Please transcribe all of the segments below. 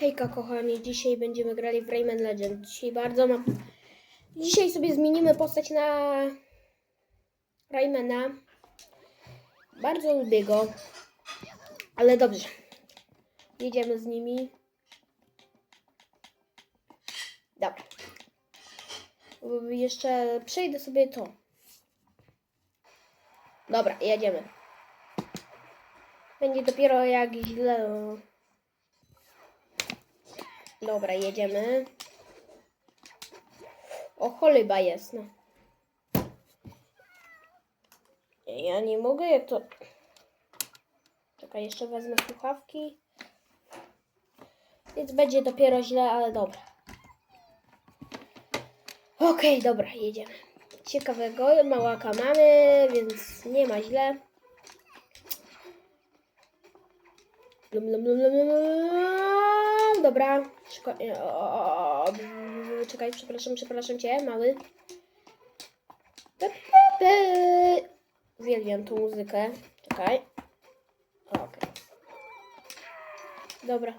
Hejka kochani, dzisiaj będziemy grali w Rayman Legend. Dzisiaj bardzo mam... Dzisiaj sobie zmienimy postać na Raymana. Bardzo lubię go. Ale dobrze. Jedziemy z nimi. Dobra. Jeszcze przejdę sobie to. Dobra, jedziemy. Będzie dopiero jak źle. Dobra, jedziemy. O, cholyba jest, no. Ja nie mogę, jak to... Czekaj, jeszcze wezmę słuchawki. Więc będzie dopiero źle, ale dobra. Okej, dobra, jedziemy. Ciekawego, małaka mamy, więc nie ma źle. Lum, lum, lum, lum, lum, lum. Dobra. Szko- o, o, o, b- Czekaj, przepraszam, przepraszam cię, mały. Uwielbiam tą muzykę. Czekaj. Okej. Dobra.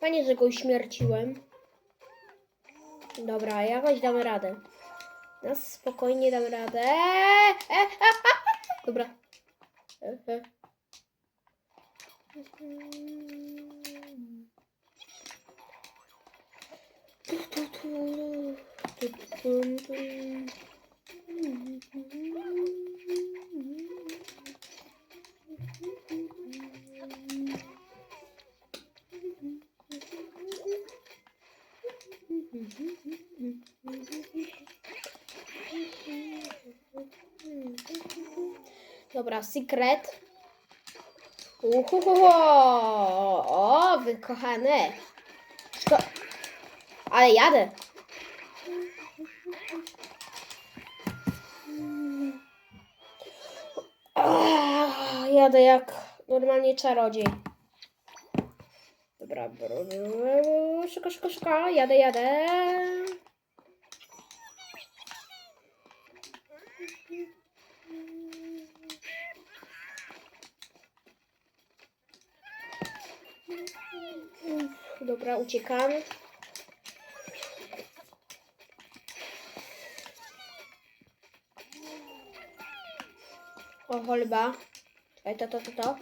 Panie, że go uśmierciłem. Dobra, jakoś damy radę. No spokojnie damy radę. E, e. Dobra. E, e. Dobra, secret. Uhuhu, o, wy kochane. Szko Ale jadę. Ah, jadę jak normalnie czarodziej. Dobra, szybko, szybko, szybko, jadę, jadę. Dobra, uciekam. O, cholba. Czekaj, to, to, to, to.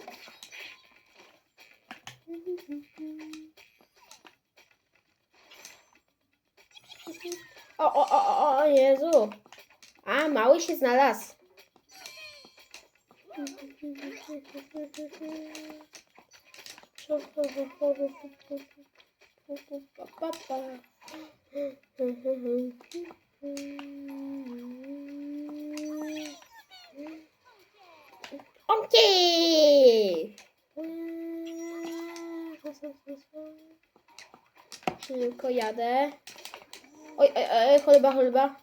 O, o, o, o, o, Jezu. A, mały się znalazł. Okej! Tylko jadę. Oj, oj, oj, choleba, choleba.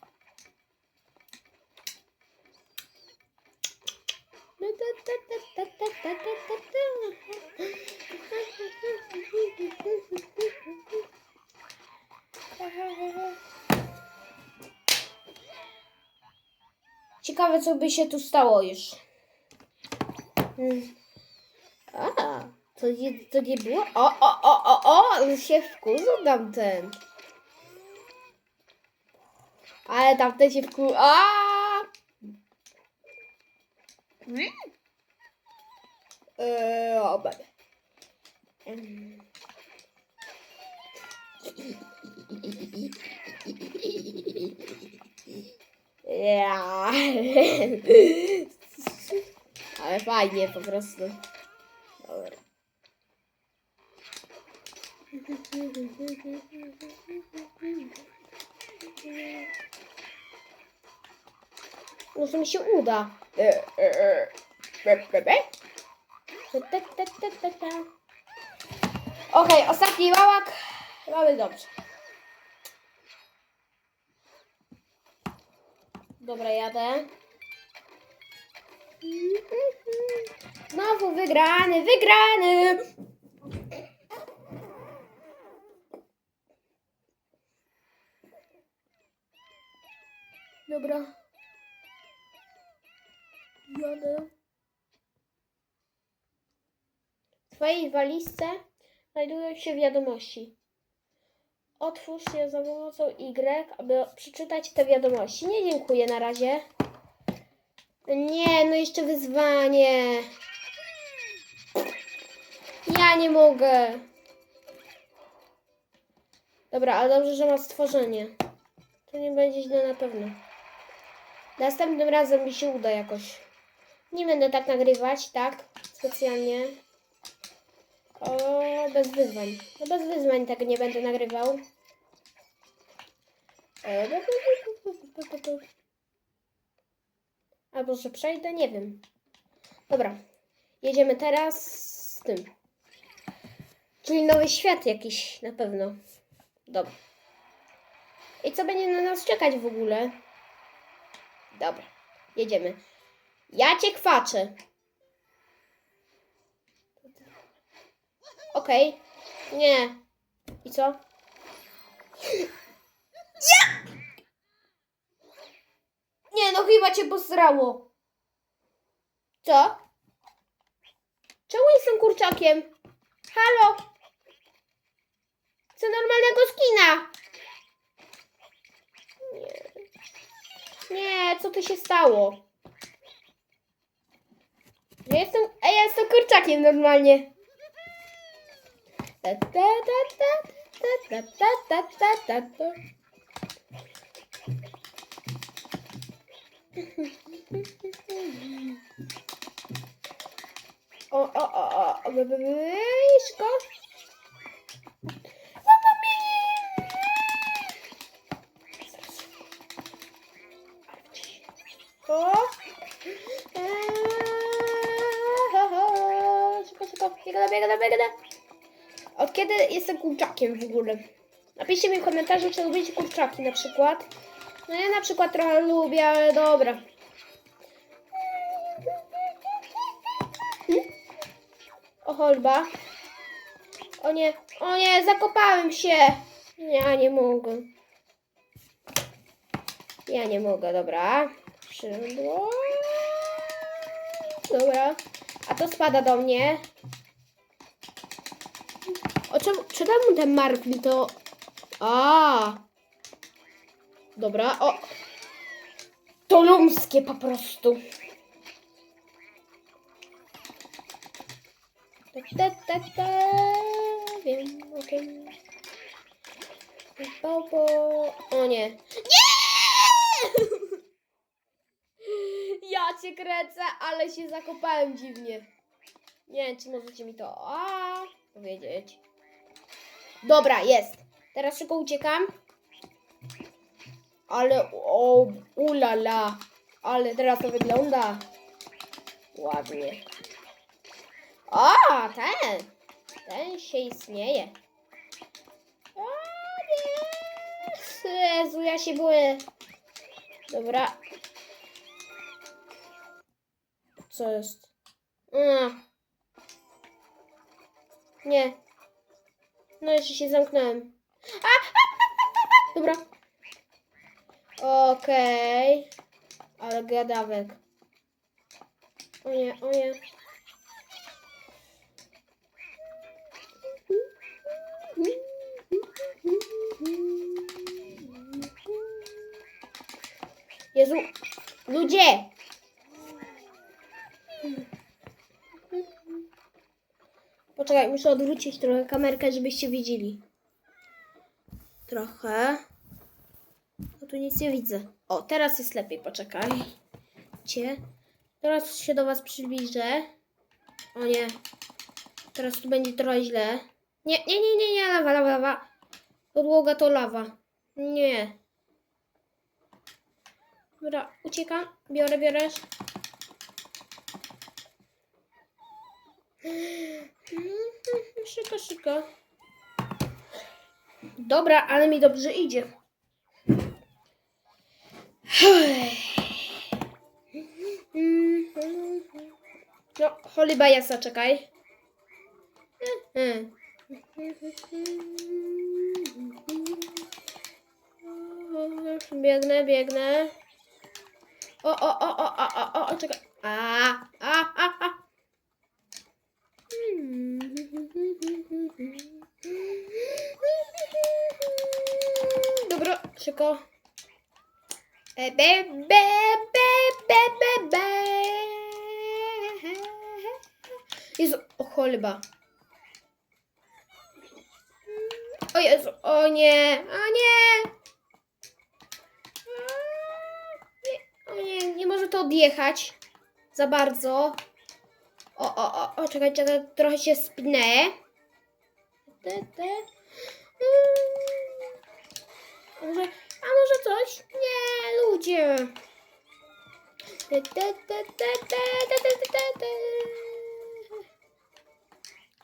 Ciekawe, co by się tu stało już. A, to nie, to nie było? O, o, o, o, o, ale się wkurzył tamten. Ale tamten się wkurzył. A! Eee, o. Ja. Ale fajnie po prostu. Dobra. Może mi się uda. Okej, ostatni wałak. Mamy dobrze. Dobra, jadę. Znowu wygrany, wygrany! Dobra. Jadę. W twojej walizce znajdują się wiadomości. otwórz się za pomocą Y, aby przeczytać te wiadomości. Nie dziękuję na razie. Nie, no jeszcze wyzwanie. Ja nie mogę. Dobra, ale dobrze, że ma stworzenie. To nie będzie źle na pewno. Następnym razem mi się uda jakoś. Nie będę tak nagrywać, tak? Specjalnie. O, bez wyzwań. No bez wyzwań tak nie będę nagrywał. E, Albo że przejdę, nie wiem. Dobra. Jedziemy teraz z tym. Czyli nowy świat jakiś na pewno. Dobra. I co będzie na nas czekać w ogóle? Dobra. Jedziemy. Ja cię kwaczę. Okej. Nie. I co? Nie! Nie, no chyba cię posrało. Co? Czemu jestem kurczakiem? Halo? Chcę normalnego skina. Nie. Nie, co tu się stało? Ja jestem, a ja jestem kurczakiem normalnie. Ta, ta, ta, ta, ta, ta, ta, ta, ta, ta. O, o, o, o, o, Iszko. Mama mi! O! Eee. Szybko, szybko, biegada. Od kiedy jestem kurczakiem w ogóle? Napiszcie mi w komentarzu, czy lubicie kurczaki na przykład. No ja na przykład trochę lubię, ale dobra. Hmm? O cholba. O nie, o nie, zakopałem się. Ja nie mogę. Ja nie mogę, dobra. Dobra. A to spada do mnie. O czemu, czemu ten Marvin to... A. Dobra, o. To lumskie po prostu. Ta, ta, ta. Wiem, okej. Po. O nie. Nie! Ja cię kręcę, ale się zakopałem dziwnie. Nie wiem, czy możecie mi to a, powiedzieć. Dobra, jest. Teraz szybko uciekam. Ale o, ulala. Ale teraz to wygląda ładnie. O, ten. Ten się istnieje. O nie. Jezu, ja się boję. Dobra. Co jest? A. Nie. No jeszcze się zamknąłem. A! Dobra. Okej. Ale gadawek. O nie, o nie. Jezu. Ludzie! Poczekaj, muszę odwrócić trochę kamerkę, żebyście widzieli. Trochę. Tu nic nie widzę. O, teraz jest lepiej, poczekajcie. Teraz się do Was przybliżę. O nie. Teraz tu będzie trochę źle. Nie, nie, nie, nie, nie, lawa, lawa, lawa. Podłoga to lawa. Nie. Dobra, uciekam. Biorę, biorę. Szyka, szyka. Dobra, ale mi dobrze idzie. No, holy bajasa, czekaj. Biegnę, biegnę. O, o, o, o, o, o, o, czekaj. A, a, a, a. Szybko. E, be, be, be, be, be, be. Jezu, o choleba. O Jezu, o nie, o nie. O nie, nie może to odjechać za bardzo. O, o, o, o, czekaj, czekaj, trochę się spnę. Te, te. A może coś? Nie, ludzie!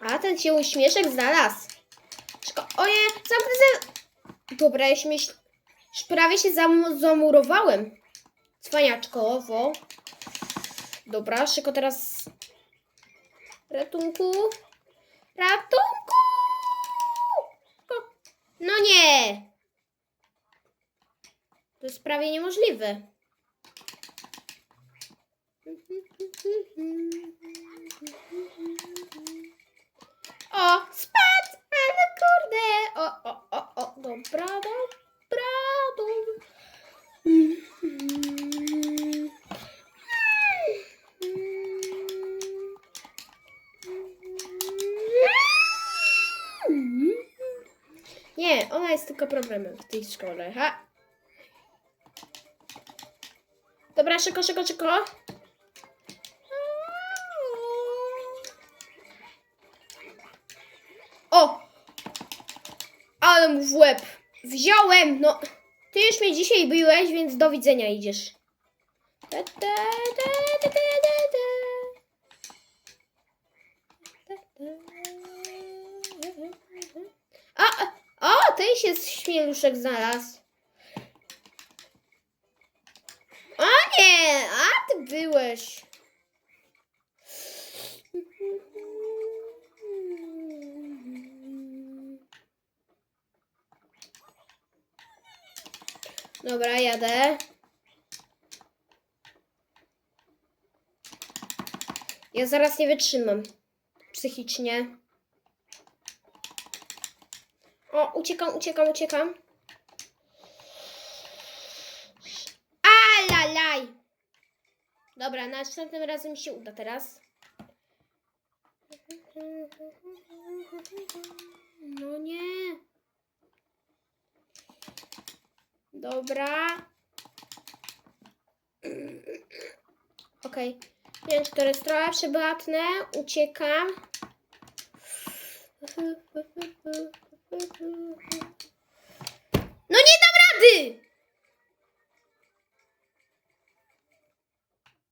A, ten się uśmieszek znalazł. Szko Oje, zamknę Dobra, ja się myśl... prawie się zam zamurowałem. Cwaniaczkowo. Dobra, szybko teraz... Ratunku. Ratunku! No nie! To jest prawie niemożliwe. O, spadł! Ale kurde! O, o, o, o, dobra, dobra, dobra. Nie, ona jest tylko problemem w tej szkole, ha? Dobra, szybko, szybko, szybko. O! Ale mu w łeb. Wziąłem! No, ty już mnie dzisiaj byłeś, więc do widzenia idziesz. Ta, ta, ta, ta, ta, ta, ta. A, a, o, ten się śmieluszek znalazł. A nie, a ty byłeś. Dobra, jadę. Ja zaraz nie wytrzymam. Psychicznie. O, uciekam, uciekam, uciekam. Alalaj! Dobra, następnym razem się uda teraz. No nie. Dobra. Okej. Czy to jest trochę przeblatne. Uciekam.